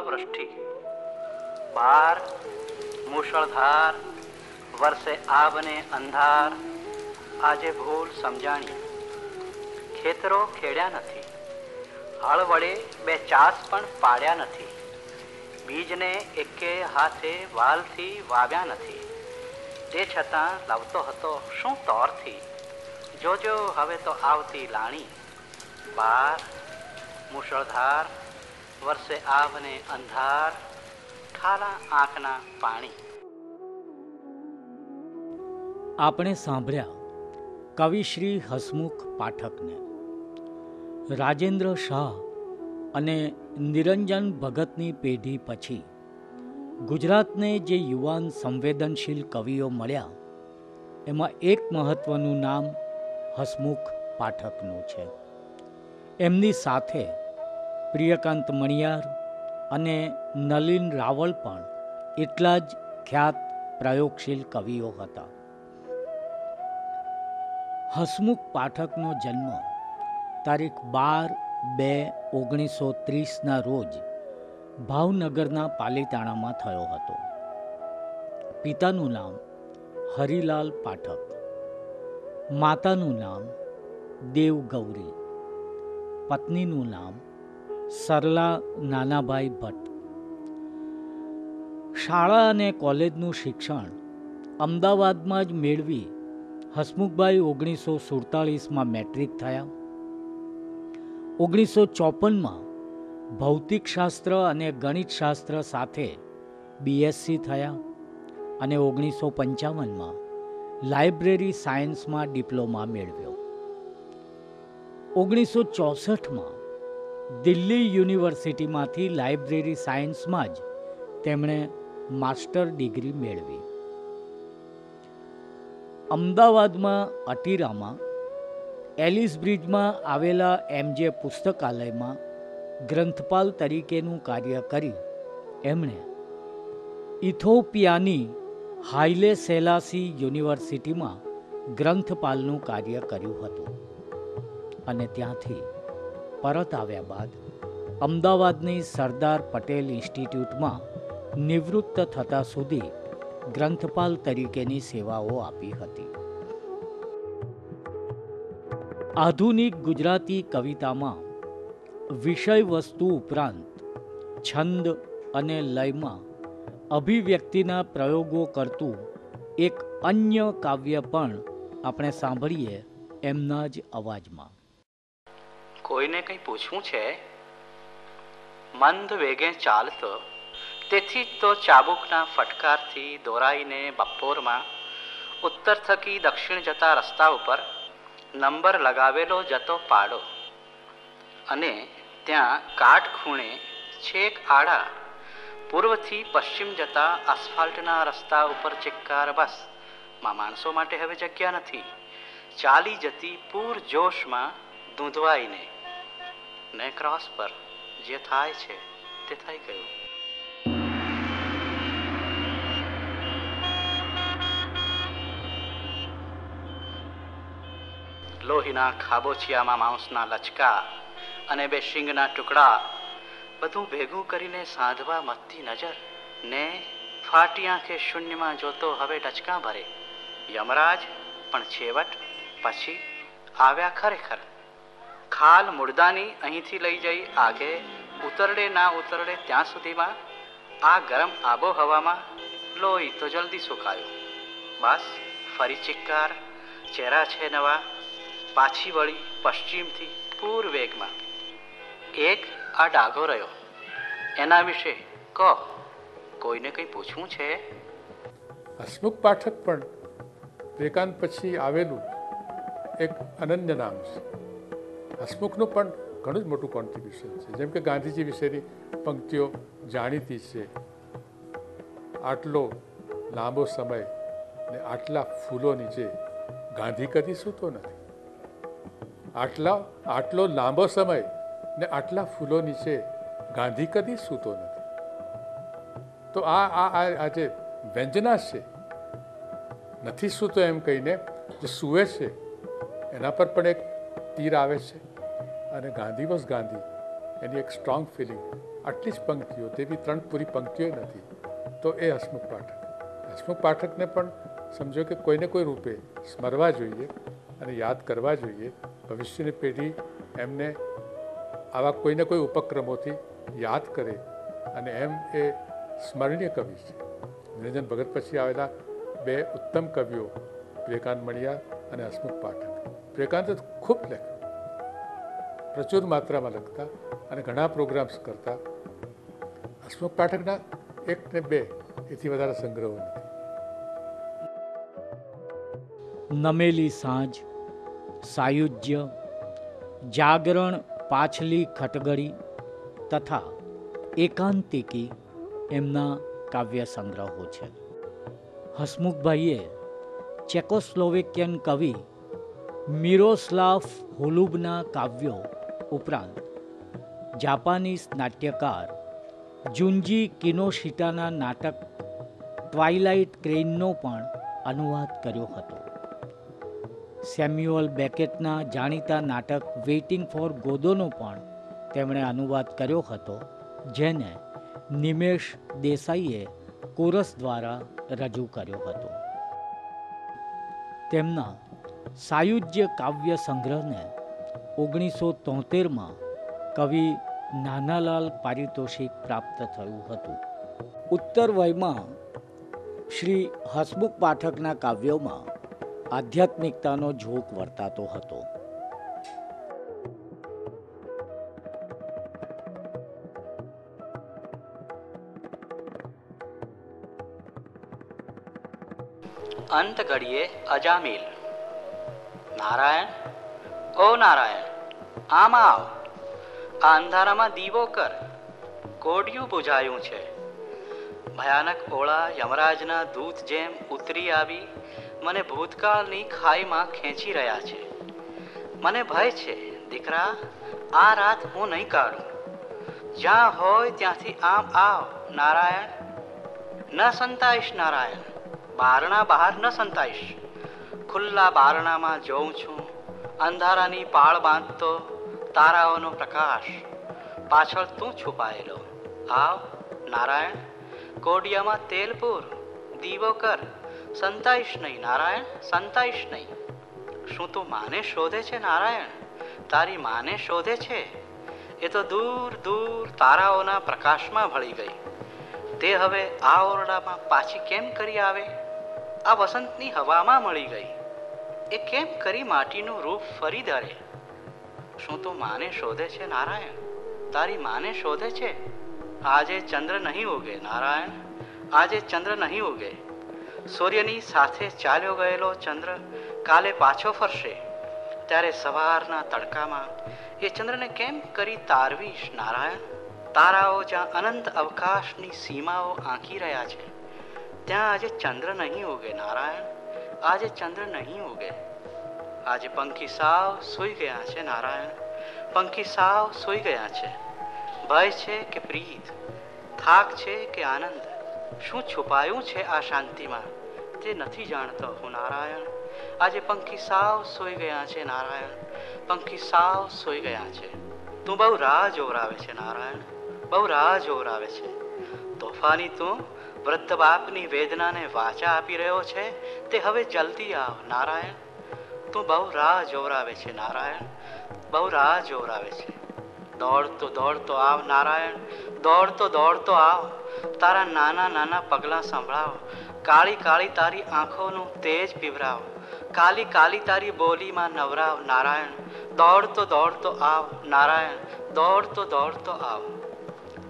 વૃષ્ટિ બાર મુશળધાર વર્ષે આવને અંધાર, આજે ભૂલ સમજાણી ખેતરો ખેડ્યા નથી, હળ વડે બે ચાસ પણ પાડ્યા નથી, બીજને એકે હાથે વાલથી વાવ્યા નથી. તે છતાં લાવતો હતો શું તોરથી? જોજો હવે તો આવતી લાણી બાર મુશળધાર વર્ષે આવને અંધાર, ખાલા આંખના પાણી. આપણે સાંભળ્યા કવિ શ્રી હસમુખ પાઠકને. રાજેન્દ્ર શાહ અને નિરંજન ભગતની પેઢી પછી ગુજરાતને જે યુવાન સંવેદનશીલ કવિઓ મળ્યા, એમાં એક મહત્વનું નામ હસમુખ પાઠકનું છે. એમની સાથે પ્રિયકાંત મણિયાર અને નલિન રાવલ પણ એટલા જ ખ્યાત પ્રયોગશીલ કવિઓ હતા. હસમુખ પાઠકનો જન્મ તારીખ બાર બે ઓગણીસો ત્રીસના રોજ ભાવનગરના પાલીતાણામાં થયો હતો. પિતાનું નામ હરિલાલ પાઠક, માતાનું નામ દેવગૌરી, પત્નીનું નામ સરલા નાનાભાઈ ભટ્ટ. શાળા અને કોલેજનું શિક્ષણ અમદાવાદમાં જ મેળવી હસમુખભાઈ ઓગણીસો સુડતાલીસમાં મેટ્રિક થયા. ઓગણીસો ચોપનમાં ભૌતિકશાસ્ત્ર અને ગણિતશાસ્ત્ર સાથે બીએસસી થયા અને ઓગણીસો પંચાવનમાં લાઇબ્રેરી સાયન્સમાં ડિપ્લોમા મેળવ્યો. ઓગણીસો ચોસઠમાં દિલ્હી યુનિવર્સિટીમાંથી લાઇબ્રેરી સાયન્સમાં જ તેમણે માસ્ટર ડિગ્રી મેળવી. અમદાવાદમાં અટીરામાં એલિસ બ્રિજમાં આવેલા એમજે પુસ્તકાલયમાં ગ્રંથપાલ તરીકેનું કાર્ય કરી એમણે ઇથોપિયાની હાઇલે સેલાસી યુનિવર્સિટીમાં ગ્રંથપાલનું કાર્ય કર્યું હતું. અને ત્યાંથી પરત આવ્યા બાદ અમદાવાદની સરદાર પટેલ ઇન્સ્ટિટ્યૂટમાં નિવૃત્ત થતા સુધી ગ્રંથપાલ તરીકેની સેવાઓ આપી હતી. આધુનિક ગુજરાતી કવિતામાં વિષય વસ્તુ ઉપરાંત છંદ અને લયમાં અભિવ્યક્તિના પ્રયોગો કરતું એક અન્ય કાવ્ય પણ આપણે સાંભળીએ એમના જ અવાજમાં. કોઈને કંઈ પૂછવું છે? મંદ વેગે ચાલતો. તેથી જ તો ચાબુકના ફટકારથી દોરાઈને બપોરમાં ઉત્તર થકી દક્ષિણ જતા રસ્તા ઉપર નંબર લગાવેલો જતો પાડો. અને ત્યાં કાટ ખૂણે છેક આડા, પૂર્વથી પશ્ચિમ જતા આસફાલ્ટના રસ્તા ઉપર ચિક્કાર, બસ, માં માણસો માટે હવે જગ્યા નથી. ચાલી જતી પૂર જોશમાં ધૂંધવાઈને ને ક્રોસ પર જે થાય છે તે થઈ ગયું. લોહીના ખાબોચિયામાં માંસના લચકા અને બે શિંગના ટુકડા બધું ભેગું કરીને સાંધવા મથતી નજર ને ફાટી આંખે શૂન્યમાં જોતો હવે ડચકા ભરે. યમરાજ, પણ છેવટ પછી આવ્યા ખરેખર. ખાલ મુર્દાની અહીંથી લઈ જઈ આગે, ઉતરડે ના ઉતરડે ત્યાં સુધીમાં, આ ગરમ આબોહવામાં લોહી તો જલ્દી સુકાયું. બસ, ફરી ચિક્કાર ચહેરા છે નવા, પાછી વળી પશ્ચિમથી પૂર વેગમાં. એક આ ડાઘો રહ્યો. એના વિશે કહો, કોઈને કંઈ પૂછવું છે? હસમુખ પાઠક પણ વિવેકાંત પછી આવેલું એક અનન્ય નામ છે. હસમુખનું પણ ઘણું જ મોટું કોન્ટ્રીબ્યુશન છે. જેમ કે ગાંધીજી વિશેની પંક્તિઓ જાણીતી છે. આટલો લાંબો સમય ને આટલા ફૂલો નીચે ગાંધી કદી સૂતો નથી. આટલા, આટલો લાંબો સમય ને આટલા ફૂલો નીચે ગાંધી કદી સૂતો નથી. તો આ આ આ જે વ્યંજના છે, નથી સૂતો એમ કહીને જે સૂવે છે, એના પર પણ એક તીર આવે છે. અને ગાંધી વોઝ ગાંધી. એની એક સ્ટ્રોંગ ફિલિંગ આટલી જ પંક્તિઓ તે બી ત્રણ પૂરી પંક્તિઓ નથી. તો એ હસમુખ પાઠક. હસમુખ પાઠકને પણ સમજો કે કોઈને કોઈ રૂપે સ્મરવા જોઈએ અને યાદ કરવા જોઈએ. ભવિષ્યની પેઢી એમને આવા કોઈને કોઈ ઉપક્રમોથી યાદ કરે અને એમ એ સ્મરણીય કવિ છે. નિરંજન ભગત પછી આવેલા બે ઉત્તમ કવિઓ, વિવેકાનંદ મણિયા અને હસમુખ પાઠક. વિવેકાનંદ ખૂબ લેખ પ્રચુર માત્રામાં લખતા અને ઘણા પ્રોગ્રામ્સ કરતા. હસમુખ પાઠકના એક ને બે એથી વધારે સંગ્રહો નથી. નમેલી સાંજ, સાયુજ્ય, જાગરણ, પાછલી ખટગડી તથા એકાંતિકી એમના કાવ્ય સંગ્રહો છે. હસમુખભાઈએ ચેકોસ્લોવેકિયન કવિ મિરોસ્લાફ હોલુબના કાવ્યો ઉપરાંત જાપાનીઝ નાટ્યકાર જુંજી કિનોશિટાના નાટક ટ્વાઇલાઇટ ક્રેઇનનો પણ અનુવાદ કર્યો હતો. સેમ્યુઅલ બેકેટના જાણીતા નાટક વેઇટિંગ ફોર ગોદોનો પણ તેમણે અનુવાદ કર્યો હતો, જેને નિમેશ દેસાઈએ કોરસ દ્વારા રજૂ કર્યો હતો. તેમના સાયુજ્ય કાવ્ય સંગ્રહને ઓગણીસો તોતેરમાં કવિ નાનાલાલ પારિતોષિક પ્રાપ્ત થયું હતું. ઉત્તર વયમાં શ્રી હસમુખ પાઠકના કાવ્યોમાં આધ્યાત્મિકતાનો ઝોક વર્તાતો હતો. અંત ઘડીએ અજામિલ. નારાયણ ઓ નારાયણ, આમ આવ. આ અંધારામાં દીવો કર. કોડિયું બુજાયું છે. ભયાનક ઓળા, યમરાજના દૂત જેમ ઉતરી આવી, મને ભૂતકાળની ખાઈમાં ખેંચી રહ્યા છે. મને ભય છે, દીકરા, આ રાત હું નહીં કાઢું. જ્યાં હોય ત્યાંથી આમ આવ, નારાયણ. ન સંતાઈશ, નારાયણ. બારણા બહાર ન સંતાઈશ. ખુલ્લા બારણામાં જોઉં છું. અંધારાની પાળ બાંધતો તારાઓનો પ્રકાશ. પાછળ તું છુપાયેલો. આવ, નારાયણ, કોડિયામાં તેલ પૂર દીવો કર સંતાઈશ નહીં, નારાયણ, સંતાઈશ નહીં. શું તું માને શોધે છે, નારાયણ? તારી માને શોધે છે. એ તો દૂર દૂર તારાઓના પ્રકાશમાં ભળી ગઈ. તે હવે આ ઓરડામાં પાછી કેમ કરી આવે? આ વસંતની હવામાં મળી ગઈ. એ કેમ કરી માટીનું રૂપ ફરી ધરે શું તું માને શોધે છે, નારાયણ? તારી માને શોધે છે? આજે ચંદ્ર નહીં ઉગે, નારાયણ. આજે ચંદ્ર નહીં ઉગે. સૂર્યની સાથે ચાલ્યો ગયેલો ચંદ્ર કાલે પાછો ફરશે. ત્યારે સવારના તડકામાં, એ ચંદ્રને કેમ કરી તારવીશ, નારાયણ? તારાઓ જ્યાં અનંત અવકાશની સીમાઓ આંકી રહ્યા છે, ત્યાં આજે ચંદ્ર નહીં ઉગે, નારાયણ. આજે ચંદ્ર નહીં ઉગે. આજે પંખી સાવ સૂઈ ગયા છે, નારાયણ. પંખી સાવ સૂઈ ગયા છે. ભય છે કે પ્રીત, થાક છે કે આનંદ. શું છુપાયું છે આ શાંતિમાં? તે નથી જાણતો હું, નારાયણ. આજે પંખી સાવ સૂઈ ગયા છે, નારાયણ. પંખી સાવ સૂઈ ગયા છે. તું બહુ રાહ જોરાવે છે, નારાયણ. બહુ રાહ જોરાવે છે. તોફાની તું વૃદ્ધ બાપની વેદનાને વાચા આપી રહ્યો છે? તે હવે જલ્દી આવ, નારાયણ. તું બહુ રાહ જોવરાવે છે, નારાયણ. બહુ રાહ જોવરાવે છે. દોડતો દોડતો આવ, નારાયણ. દોડતો દોડતો આવ. તારા નાના નાના પગલાં સંભળાવ. કાળી કાળી તારી આંખોનું તેજ પીવરાવ. કાલી કાલી તારી બોલીમાં નવરાવ, નારાયણ. દોડતો દોડતો આવ, નારાયણ. દોડતો દોડતો આવ.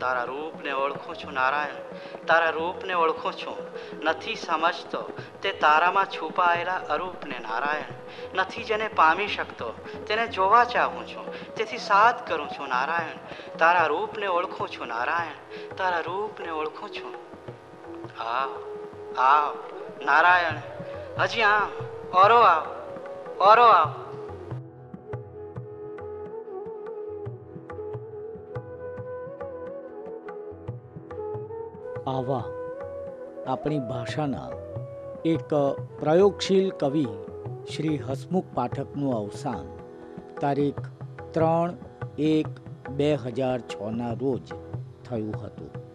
તારા રૂપને ઓળખું છું નારાયણ. તારા રૂપને ઓળખું છું. નથી સમજતો તે તારામાં છુપાયેલા અરૂપને નારાયણ. નથી જેને પામી શકતો તેને જોવા ચાહું છું. તેથી સાથ કરું છું નારાયણ. તારા રૂપને ઓળખું છું નારાયણ. તારા રૂપને ઓળખું છું. આવ આવ, નારાયણ. હજી આમ. ઓરો આવ ઓરો આવ. આવા આપણી ભાષાના એક પ્રયોગશીલ કવિ શ્રી હસમુખ પાઠકનું અવસાન તારીખ ત્રણ એક બે હજાર છના રોજ થયું હતું.